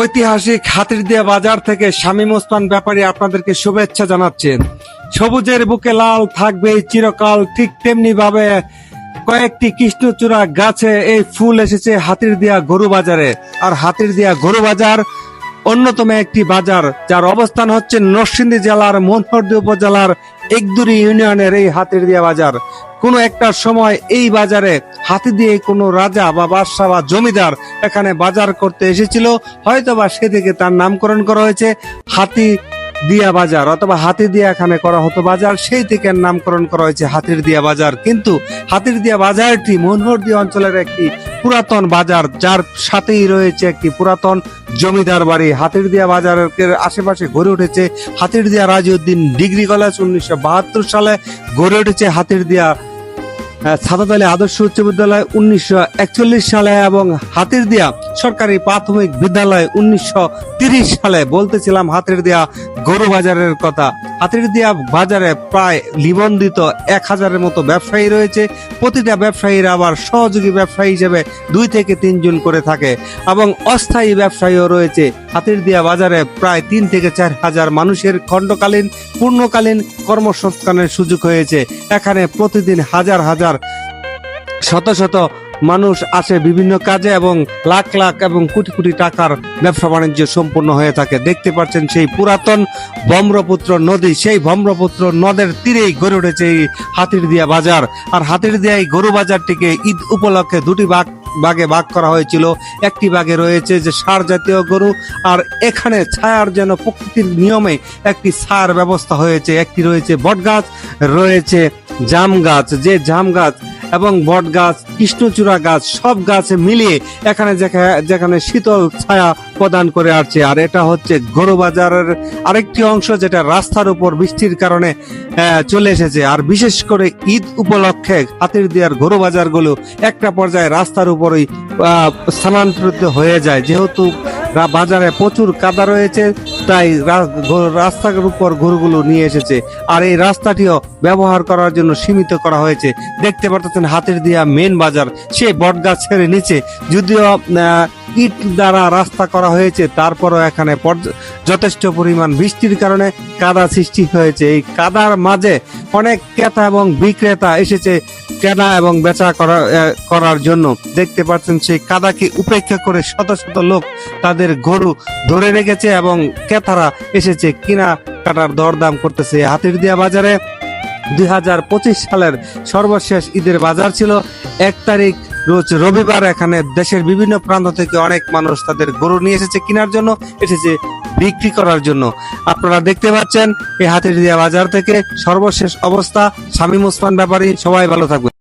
ঐতিহাসিক হাতিরদিয়া বাজার থেকে শামীম ওসমান ব্যাপারী আপনাদেরকে শুভেচ্ছা জানাচ্ছেন। সবুজের বুকে লাল থাকবে চিরকাল, ঠিক তেমনি ভাবে কয়েকটি কৃষ্ণচূড়া গাছে এই ফুল এসেছে হাতির দিয়া গরু বাজারে। আর হাতির দিয়া গরু বাজার অন্যতম একটি বাজার, যার অবস্থান হচ্ছে নরসিংদী জেলার মনহরদী উপজেলার একদুরি ইউনিয়নের এই হাতির দিয়া বাজার। কোন একটা সময় এই বাজারে হাতি দিয়ে কোনো রাজা বা বাদশাহ বা জমিদার এখানে বাজার করতে এসেছিল। হয়তো বা সেদিকে তার নামকরণ করা হয়েছে হাতি দিয়া বাজার অথবা হাতি দিয়া এখানে করা হতো বাজার। সেই থেকে নামকরণ করা হয়েছে হাতির দিয়া বাজার। কিন্তু হাতির দিয়া বাজারটি মনোহরদী অঞ্চলের একটি পুরাতন বাজার, যার সাথেই রয়েছে একটি পুরাতন জমিদার বাড়ি। হাতির দিয়া বাজারের আশেপাশে গড়ে উঠেছে হাতির দিয়া রাজিউদ্দিন ডিগ্রি কলেজ উনিশশো বাহাত্তর সালে গড়ে উঠেছে হাতির দিয়া আলী আদর্শ উচ্চ বিদ্যালয় উনিশশো একচল্লিশ সালে এবং হাতির দিয়া সরকারি প্রাথমিক বিদ্যালয় উনিশশো সালে বলতেছিলাম হাতির দিয়া গরু বাজারের কথা। হাতির দিয়া বাজারে প্রায় নিবন্ধিত এক হাজারের মতো ব্যবসায়ী রয়েছে। প্রতিটা ব্যবসায়ীর আবার সহযোগী ব্যবসায়ী হিসেবে দুই থেকে তিনজন করে থাকে এবং অস্থায়ী ব্যবসায়ীও রয়েছে। হাতির দিয়া বাজারে প্রায় তিন থেকে চার হাজার মানুষের খণ্ডকালীন, পূর্ণকালীন কর্মসংস্থানের সুযোগ হয়েছে। এখানে প্রতিদিন হাজার হাজার শত শত মানুষ আসে বিভিন্ন কাজে এবং লাখ লাখ এবং কোটি কোটি টাকার ব্যবসা বাণিজ্য সম্পূর্ণ হয়ে থাকে। দেখতে পাচ্ছেন সেই পুরাতন ব্রহ্মপুত্র নদী। সেই ব্রহ্মপুত্র নদের তীরেই গড়ে উঠেছে এই হাতির দিয়া বাজার। আর হাতির দিয়া এই গরু বাজারটিকে ঈদ উপলক্ষে দুটি ভাগ, ভাগে ভাগ করা হয়েছিল। একটি ভাগে রয়েছে যে সার জাতীয় গরু, আর এখানে ছায়ার যেন প্রকৃতির নিয়মে একটি ছায়ার ব্যবস্থা হয়েছে। একটি রয়েছে বটগাছ, রয়েছে জাম গাছ। যে জাম গাছ এবং বট গাছ, কৃষ্ণচূড়া গাছ, সব গাছ মিলিয়ে এখানে যেখা- যেখানে শীতল ছায়া প্রদান করে আসছে। আর এটা হচ্ছে গরু বাজারের আরেকটি অংশ যেটা রাস্তার উপর বৃষ্টির কারণে চলে এসেছে। আর বিশেষ করে ঈদ উপলক্ষে হাতির দেওয়ার গরু বাজারগুলো একটা পর্যায়ে রাস্তার উপরই স্থানান্তরিত হয়ে যায়। যেহেতু বাজারে প্রচুর কাদা রয়েছে তাই রাস্তার উপর গরুগুলো নিয়ে এসেছে। আর এই রাস্তাটিও ব্যবহার করার জন্য সীমিত করা হয়েছে। দেখতে পাচ্ছেন হাতের দিয়া মেন বাজার। সেই বটগাছের নিচে। যদিও ইট দ্বারা রাস্তা করা হয়েছে, তারপরও এখানে যথেষ্ট পরিমাণ বৃষ্টির কারণে কাদা সৃষ্টি হয়েছে। এই কাদার মাঝে অনেক ক্রেতা এবং বিক্রেতা এসেছে কেনা এবং বেচা করা করার জন্য। দেখতে পাচ্ছেন সেই কাদাকে উপেক্ষা করে শত শত লোক তাদের গরু ধরে রেখেছে এবং ক্রেতারা এসেছে কিনা কাটার দরদাম করতেছে। হাতির দিয়া বাজারে দুই হাজার পঁচিশ সালের সর্বশেষ ঈদের বাজার ছিল। এক তারিখ রোজ রবিবার এখানে দেশের বিভিন্ন প্রান্ত থেকে অনেক মানুষ তাদের গরু নিয়ে এসেছে কেনার জন্য, এসেছে বিক্রি করার জন্য। আপনারা দেখতে পাচ্ছেন, এই হাতির দিয়া বাজার থেকে সর্বশেষ অবস্থা। শামীম ওসমান ব্যাপারী, সবাই ভালো থাকবে